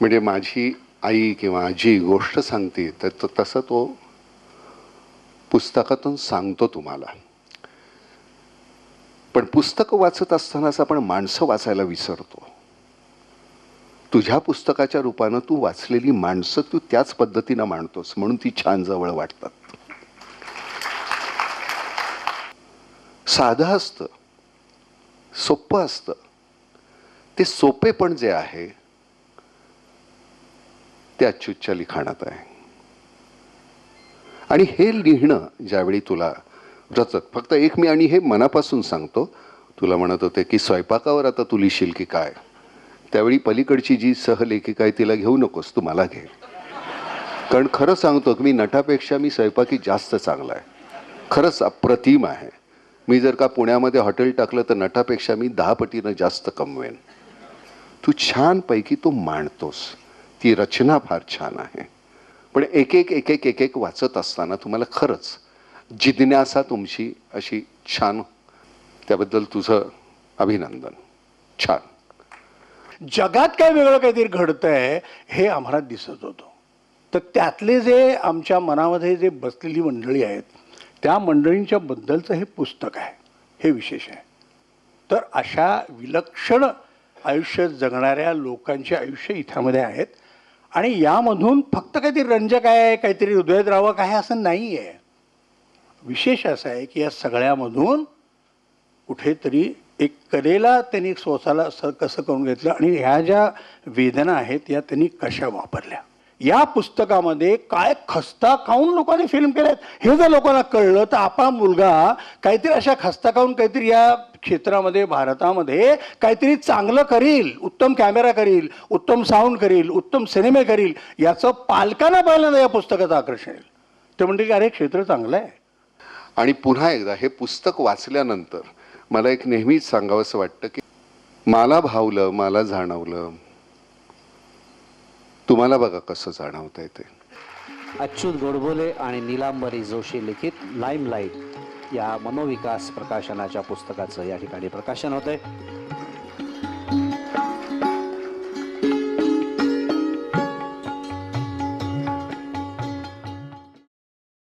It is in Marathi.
म्हणजे माझी आई किंवा आजी गोष्ट सांगते तर त- तसं तो पुस्तकातून सांगतो तुम्हाला. पण पुस्तकं वाचत असतानाच आपण माणसं वाचायला विसरतो. तुझ्या पुस्तकाच्या रूपानं तू वाचलेली माणसं तू त्याच पद्धतीनं मांडतोस म्हणून ती छान जवळ वाटतात. साधं असतं सोपं असतं. ते सोपेपण जे आहे ते अच्युतच्या लिखाणात आहे. आणि हे लिहिणं ज्यावेळी तुला रचत फक्त एक मी आणि हे मनापासून सांगतो तुला म्हणत होते की स्वयंपाकावर आता तू लिहिशील की काय? त्यावेळी पलीकडची जी सहलेखिका आहे तिला घेऊ नकोस तू मला घे. कारण खरं सांगतो की मी नटापेक्षा मी स्वयंपाकी जास्त चांगला आहे. खरंच अप्रतिम आहे. मी जर का पुण्यामध्ये हॉटेल टाकलं तर नटापेक्षा मी दहा पटीनं जास्त कमवेन. तू छानपैकी तो मांडतोस. ती रचना फार छान आहे. पण एक एक एक एक एक एक वाचत असताना तुम्हाला खरंच जिज्ञासा तुमची अशी छान हो. त्याबद्दल तुझं अभिनंदन. छान. जगात काय वेगळं काहीतरी घडतंय हे आम्हाला दिसत होतं. तर त्यातले जे आमच्या मनामध्ये जे बसलेली मंडळी आहेत त्या मंडळींच्या बद्दलचं हे पुस्तक आहे. हे विशेष आहे. तर अशा विलक्षण आयुष्य जगणाऱ्या लोकांचे आयुष्य इथ्यामध्ये आहेत. आणि यामधून फक्त काहीतरी रंजक आहे काहीतरी हृदयद्रावक आहे असं नाही आहे विशेष असं आहे की या सगळ्यामधून कुठेतरी एक कलेला त्यांनी स्वतःला असं कसं करून घेतलं आणि ह्या ज्या वेदना आहेत या त्यांनी कशा वापरल्या? या पुस्तकामध्ये काय खस्ता खाऊन लोकांनी फिल्म केल्यात हे जर लोकांना कळलं तर आपला मुलगा काहीतरी अशा खस्ता खाऊन काहीतरी या क्षेत्रामध्ये भारतामध्ये काहीतरी चांगलं करील उत्तम कॅमेरा करील उत्तम साऊंड करील उत्तम सिनेमे करील याचं पालकांना पहिल्यांदा या पुस्तकाचं आकर्षण येईल. ते म्हणते की अरे क्षेत्र चांगलं आहे. आणि पुन्हा एकदा हे पुस्तक वाचल्यानंतर मला एक नेहमीच सांगावंसं वाटतं की मला भावलं मला जाणवलं तुम्हाला बघा कसं जाणवतं ते. अच्युत गोडबोले आणि नीलांबरी जोशी लिखित लाईम लाइट या मनोविकास प्रकाशनाच्या पुस्तकाचं या ठिकाणी प्रकाशन होतंय.